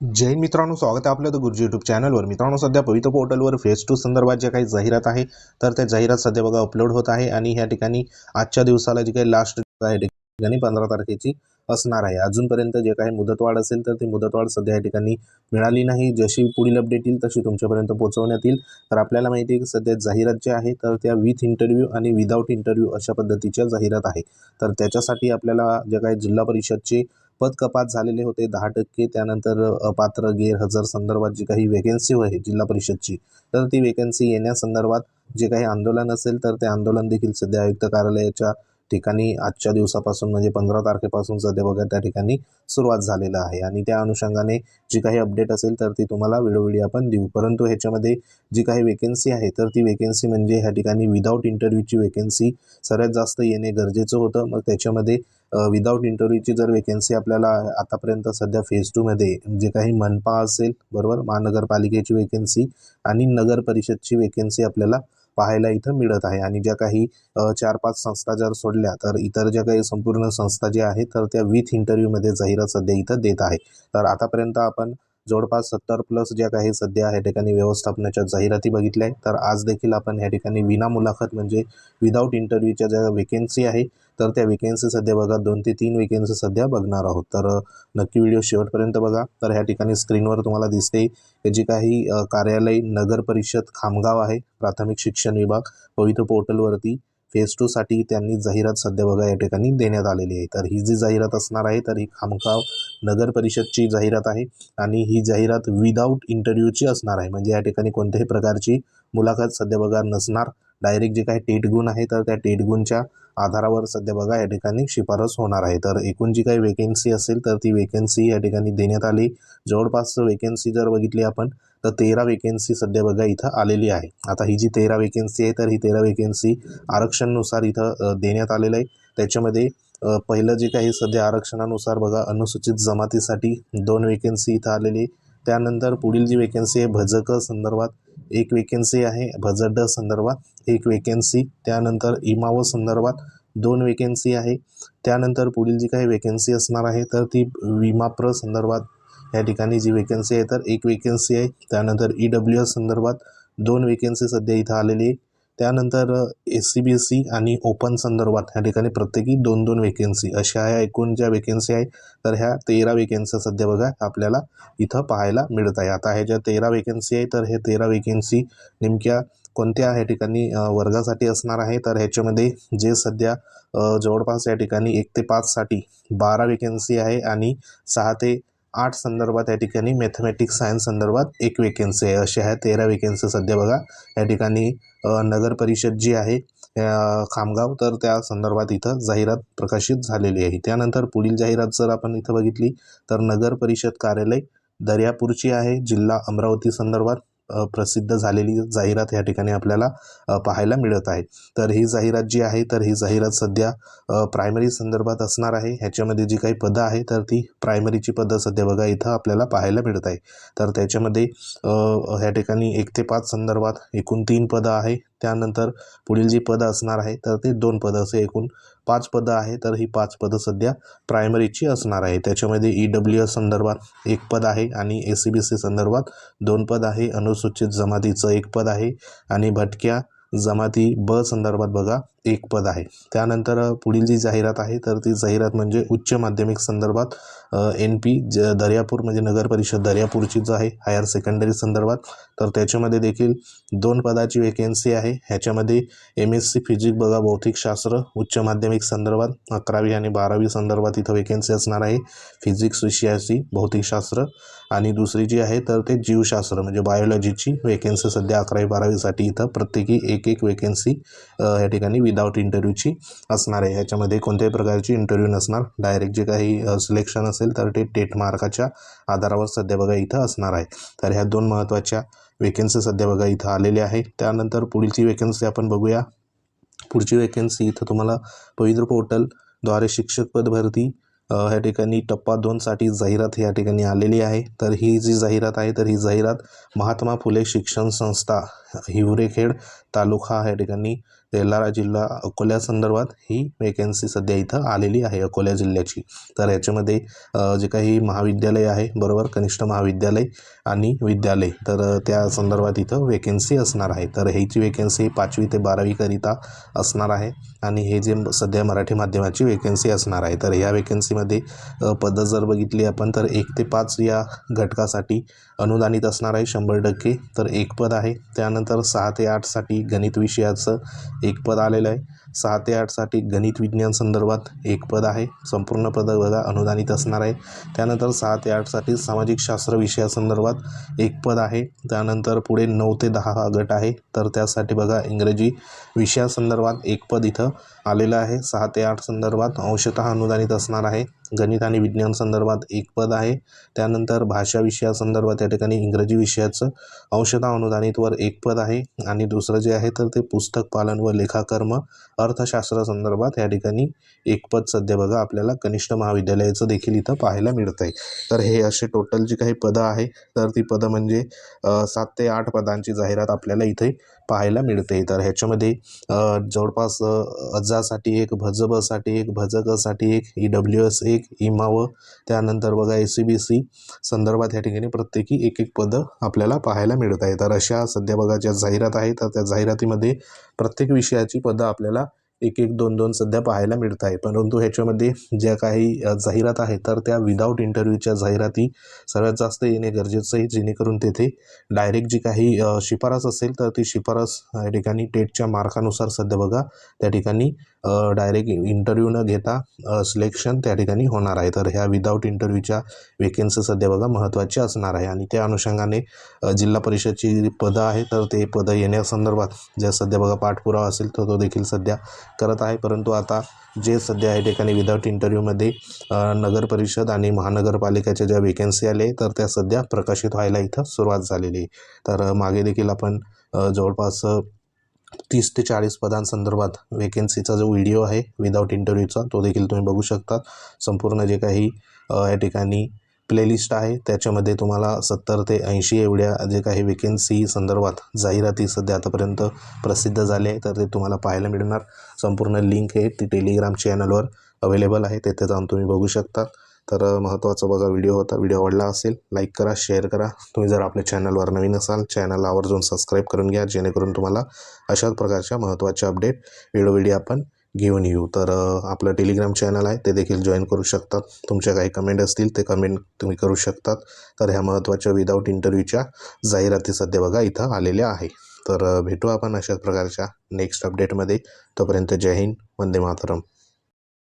जैन मित्रांनो स्वागत आहे आपल्या गुरुजी यूट्यूब चॅनलवर मित्रांनो सध्या पवित्र पोर्टलवर फेज टू संदर्भात ज्या काही जाहिरात आहे तर त्या जाहिरात सध्या बघा अपलोड होत आहे आणि ह्या ठिकाणी आजच्या दिवसाला जी काही लास्ट आहे ठिकाणी पंधरा तारखेची असणार आहे. अजूनपर्यंत जे काही मुदतवाढ असेल तर ती मुदतवाढ सध्या या ठिकाणी मिळाली नाही. जशी पुढील अपडेट येईल तशी तुमच्यापर्यंत पोहोचवण्यात येईल. तर आपल्याला माहिती आहे की सध्या जाहिरात जे आहे तर त्या विथ इंटरव्ह्यू आणि विदाऊट इंटरव्ह्यू अशा पद्धतीच्या जाहिरात आहे. तर त्याच्यासाठी आपल्याला जे काही जिल्हा परिषदचे पद कपात झालेले होते. दहा टक्के. त्यानंतर अपात्र गैरहजर संदर्भात जी काही वेकेन्सी आहे जिल्हा परिषदची तर ती वेकेन्सी येण्यासंदर्भात जे काही आंदोलन असेल तर ते आंदोलन देखील सध्या आयुक्त कार्यालयाच्या ठिकाणी आजच्या दिवसापासून म्हणजे पंधरा तारखेपासून सध्या बघा त्या ठिकाणी सुरुवात झालेलं आहे. आणि त्या अनुषंगाने जी काही अपडेट असेल तर ती तुम्हाला वेळोवेळी आपण देऊ. परंतु ह्याच्यामध्ये जी काही वेकेन्सी आहे तर ती वेकेन्सी म्हणजे ह्या ठिकाणी विदाऊट इंटरव्ह्यूची वेकेन्सी सर्वात जास्त येणे गरजेचं होतं. मग त्याच्यामध्ये विदाऊट इंटरव्ह्यूची जर वेकेन्सी आपल्याला आतापर्यंत सध्या फेज टूमध्ये जे काही मनपा असेल बरोबर? महानगरपालिकेची वेकेन्सी आणि नगर परिषदची वेकेन्सी आपल्याला पाहायला इथं मिळत आहे. आणि ज्या काही चार पाच संस्था जर सोडल्या तर इतर ज्या काही संपूर्ण संस्था ज्या आहेत तर त्या विथ इंटरव्ह्यूमध्ये जाहिरात सध्या इथं देत आहे. तर आतापर्यंत आपण जवळपास सत्तर प्लस ज्या काही सध्या या ठिकाणी व्यवस्थापनाच्या जाहिराती बघितल्या आहेत तर आज देखील आपण ह्या ठिकाणी विना मुलाखत म्हणजे विदाऊट इंटरव्ह्यूच्या ज्या वेकेन्सी आहे तर त्या वेकेन्सी सध्या बघा दोन ते तीन वेकेन्सी सध्या बघणार आहोत. तर नक्की व्हिडिओ शेवटपर्यंत बघा. तर ह्या ठिकाणी स्क्रीनवर तुम्हाला दिसते जी काही कार्यालय नगर परिषद खामगाव आहे प्राथमिक शिक्षण विभाग पवित्र पोर्टलवरती फेज टूसाठी त्यांनी जाहिरात सध्या बघा या ठिकाणी देण्यात आलेली आहे. तर ही जी जाहिरात असणार आहे तर ही खामगाव नगर परिषदची जाहिरात आहे आणि ही जाहिरात विदाऊट इंटरव्ह्यूची असणार आहे. म्हणजे या ठिकाणी कोणत्याही प्रकारची मुलाखत सध्या बघा नसणार. डायरेक्ट जे काही टेट गुण आहे तर त्या टेट गुणच्या आधारावर सध्या बघा या ठिकाणी शिफारस होणार आहे. तर एकूण जी काही वेकेन्सी असेल तर ती वेकेन्सी या ठिकाणी देण्यात आली. जवळपास वेकेन्सी जर बघितली आपण तर तेरा वेकेन्सी सध्या बघा इथं आलेली आहे. आता ही जी तेरा वेकेन्सी आहे तर ही तेरा वेकेन्सी आरक्षणानुसार इथं देण्यात आलेलं आहे. त्याच्यामध्ये पहिलं जे काही सध्या आरक्षणानुसार बघा अनुसूचित जमातीसाठी दोन वेकेन्सी इथं आलेली त्यानंतर पुढील जी वेकेन्सी आहे भजक संदर्भात एक वेकेन्सी आहे भजड संदर्भात एक वेकेन्सी त्यानंतर इमाव संदर्भात दोन वेकेन्सी आहे. त्यानंतर पुढील जी काही वेकेन्सी असणार आहे तर ती विमाप्र संदर्भात या ठिकाणी जी वेकेन्सी आहे तर एक वेकेन्सी आहे. त्यानंतर ई डब्ल्यू एस संदर्भात दोन वेकेन्सी सध्या इथं आलेली आहे. त्यानंतर S C B S C आणि ओपन संदर्भात ह्या ठिकाणी प्रत्येकी दोन दोन वेकेन्सी अशा ह्या एकूण ज्या वेकेन्सी आहे तर ह्या तेरा वेकेन्सी सध्या बघा आपल्याला इथं पाहायला मिळत आहे. आता ह्या ज्या तेरा वेकेन्सी आहे तर हे तेरा वेकेन्सी नेमक्या कोणत्या ह्या ठिकाणी वर्गासाठी असणार आहे? तर ह्याच्यामध्ये जे सध्या जवळपास या ठिकाणी एक ते पाचसाठी बारा वेकेन्सी आहे आणि सहा ते आठ संदर्भात या ठिकाणी मॅथमॅटिक्स सायन्स संदर्भात एक वेकेन्सी आहे. अशा ह्या तेरा वेकेन्सी सध्या बघा. या ठिकाणी नगर परिषद जी आहे खामगाव तर त्या संदर्भात इथं जाहिरात प्रकाशित झालेली आहे. त्यानंतर पुढील जाहिरात जर आपण इथं बघितली तर नगर परिषद कार्यालय दर्यापूरची आहे जिल्हा अमरावती संदर्भात. प्रसिद्ध झालेली जाहिरात या ठिकाणी आपल्याला पाहायला मिळत आहे. तर ही जाहिरात जी आहे तर ही जाहिरात सध्या प्रायमरी संदर्भात असणार आहे. ह्याच्यामध्ये जी काही पदं आहे तर ती प्रायमरीची पदं सध्या बघा इथं आपल्याला पाहायला मिळत आहे. तर त्याच्यामध्ये ह्या ठिकाणी एक ते पाच संदर्भात एकूण तीन पदं आहे. त्यानंतर पुढील जी पदं असणार आहे तर ते दोन पदं असे एकूण पाच पदं आहे तर ही पाच पदं सध्या प्रायमरीची असणार आहे. त्याच्यामध्ये ई डब्ल्यू एस संदर्भात एक पद आहे आणि ए सी बी सी संदर्भात दोन पद आहे. अनुसूचित जमातीचं एक पद आहे आणि भटक्या जमाती ब संदर्भात बघा एक पद आहे. त्यानंतर पुढील जी जाहिरात आहे तर ती जाहिरात म्हणजे उच्च माध्यमिक संदर्भात एन पी ज दर्यापूर म्हणजे नगर परिषद दर्यापूरची जो आहे हायर सेकंडरी संदर्भात. तर त्याच्यामध्ये देखील दोन पदाची वेकेन्सी आहे. ह्याच्यामध्ये एम एस सी फिजिक्स बघा भौतिकशास्त्र उच्च माध्यमिक संदर्भात अकरावी आणि बारावी संदर्भात इथं वेकेन्सी असणार आहे. फिजिक्स विषयाची भौतिकशास्त्र आणि दुसरी जी आहे तर ते जीवशास्त्र म्हणजे बायोलॉजीची वेकेन्सी सध्या अकरावी बारावीसाठी इथं प्रत्येकी एक एक वेकेन्सी या ठिकाणी विदाऊट इंटरव्ह्यूची असणार आहे. ह्याच्यामध्ये कोणत्याही प्रकारची इंटरव्ह्यू नसणार. डायरेक्ट जे काही सिलेक्शन असेल तर ते टेट मार्काच्या आधारावर सध्या बघा इथं असणार आहे. तर ह्या दोन महत्त्वाच्या वेकेन्सी सध्या बघा इथं आलेल्या आहे त्यानंतर पुढची वेकेन्सी आपण बघूया. पुढची वेकेन्सी इथं तुम्हाला पवित्र पोर्टलद्वारे शिक्षक पद भरती ह्या ठिकाणी टप्पा दोनसाठी जाहिरात या ठिकाणी आलेली आहे. तर ही जी जाहिरात आहे तर ही जाहिरात महात्मा फुले शिक्षण संस्था हिवरेखेड तालुका ह्या ठिकाणी तेलारा जिल्हा अकोल्या संदर्भात ही वेकन्सी सध्या इथं आलेली आहे अकोला जिल्ह्याची. तर याच्यामध्ये जे काही महाविद्यालय आहे बरोबर कनिष्ठ महाविद्यालय आणि विद्यालय तर त्या संदर्भात इथं वेकन्सी असणार आहे. तर ह्याची वेकन्सी पाचवी ते बारावीकरिता असणार आहे आणि हे जे सध्या मराठी माध्यमाची वेकन्सी असणार आहे. तर ह्या वेकन्सीमध्ये पदं जर बघितली आपण तर एक ते पाच या घटकासाठी अनुदानित असणार आहे शंभर टक्के. तर एक पद आहे. त्यानंतर सहा ते आठसाठी गणित विषयाचं एक पद आलेलं आहे. सहा ते आठसाठी गणित विज्ञान संदर्भात एक पद आहे. संपूर्ण पद बघा अनुदानित असणार आहे. त्यानंतर सहा ते आठसाठी सामाजिक शास्त्र विषयासंदर्भात एक पद आहे. त्यानंतर पुढे नऊ ते दहा हा गट आहे. तर त्यासाठी बघा इंग्रजी विषयासंदर्भात एक पद इथं आलेलं आहे. सहा ते आठ संदर्भात अंशतः अनुदानित असणार आहे. गणित आणि विज्ञान संदर्भात एक पद आहे. त्यानंतर भाषा विषयासंदर्भात या ठिकाणी इंग्रजी विषयाचं अंशतः अनुदानितवर एक पद आहे. आणि दुसरं जे आहे तर ते पुस्तक पालन व लेखाकर्म अर्थशास्त्र संदर्भात या ठिकाणी एक पद सध्या बघा आपल्याला कनिष्ठ महाविद्यालयाचं देखील इथं पाहायला मिळतं आहे तर हे असे टोटल जी काही पदं आहे तर ती पदं म्हणजे सात ते आठ पदांची जाहिरात आपल्याला इथे पाहायला मिळते. तर ह्याच्यामध्ये जवळपास अजासाठी एक भजबसाठी एक भजकसाठी एक ई डब्ल्यू एस एक इमाव त्यानंतर बघा ए सी बी सी संदर्भात या ठिकाणी प्रत्येकी एक एक पदं आपल्याला पाहायला मिळत आहे तर अशा सध्या बघा ज्या जाहिरात आहे तर त्या जाहिरातीमध्ये प्रत्येक विषयाची पदं आपल्याला एक एक दोन दोन सध्या पाहायला मिळत आहे. परंतु ह्याच्यामध्ये ज्या काही जाहिरात आहे तर त्या विदाऊट इंटरव्ह्यूच्या जाहिराती सर्वात जास्त येणे गरजेचं आहे जेणेकरून तेथे डायरेक्ट जी काही शिफारस असेल तर ती शिफारस या ठिकाणी टेटच्या मार्कानुसार सध्या बघा त्या ठिकाणी डायरेक्ट इंटरव्ह्यू न घेता सिलेक्शन त्या ठिकाणी होणार आहे. तर ह्या विदाऊट इंटरव्ह्यूच्या वेकेन्सी सध्या बघा महत्त्वाची असणार आहे. आणि त्या अनुषंगाने जिल्हा परिषदची जी पदं आहे तर ते पदं येण्यासंदर्भात ज्या सध्या बघा पाठपुरावा असेल तर तो देखील सध्या करत आहे. परंतु आता जे सध्या या ठिकाणी विदाऊट इंटरव्ह्यूमध्ये नगरपरिषद नगर परिषद आणि महानगरपालिकेच्या ज्या वेकेन्सी आले तर त्या सध्या प्रकाशित व्हायला इथं सुरुवात झालेली आहे. तर मागे देखील आपण जवळपास तीस ते चाळीस पदांसंदर्भात वेकेन्सीचा जो व्हिडिओ आहे विदाऊट इंटरव्ह्यूचा तो देखील तुम्ही बघू शकता. संपूर्ण जे काही या ठिकाणी प्लेलिस्ट आहे. त्याच्यामध्ये तुम्हाला सत्तर ते ऐंशी एवढ्या जे काही वेकेन्सी संदर्भात जाहिराती सध्या आतापर्यंत प्रसिद्ध झाले आहे तर ते तुम्हाला पाहायला मिळणार. संपूर्ण लिंक आहे ती टेलिग्राम चॅनलवर अवेलेबल आहे. तेथे जाऊन तुम्ही बघू शकता. तर महत्त्वाचा बघा व्हिडिओ होता व्हिडिओ आवडला असेल लाईक करा शेअर करा. तुम्ही जर आपल्या चॅनलवर नवीन असाल चॅनल आवर्जून सबस्क्राईब करून घ्या जेणेकरून तुम्हाला अशाच प्रकारच्या महत्त्वाच्या अपडेट वेळोवेळी आपण घेऊन येऊ. तर आपलं टेलिग्राम चॅनल आहे ते देखील जॉईन करू शकतात. तुमच्या काही कमेंट असतील ते कमेंट तुम्ही करू शकतात. तर ह्या महत्त्वाच्या विदाऊट इंटरव्ह्यूच्या जाहिराती सध्या बघा इथं आलेल्या आहे. तर भेटू आपण अशाच प्रकारच्या नेक्स्ट अपडेटमध्ये तोपर्यंत जय हिंद वंदे मातरम.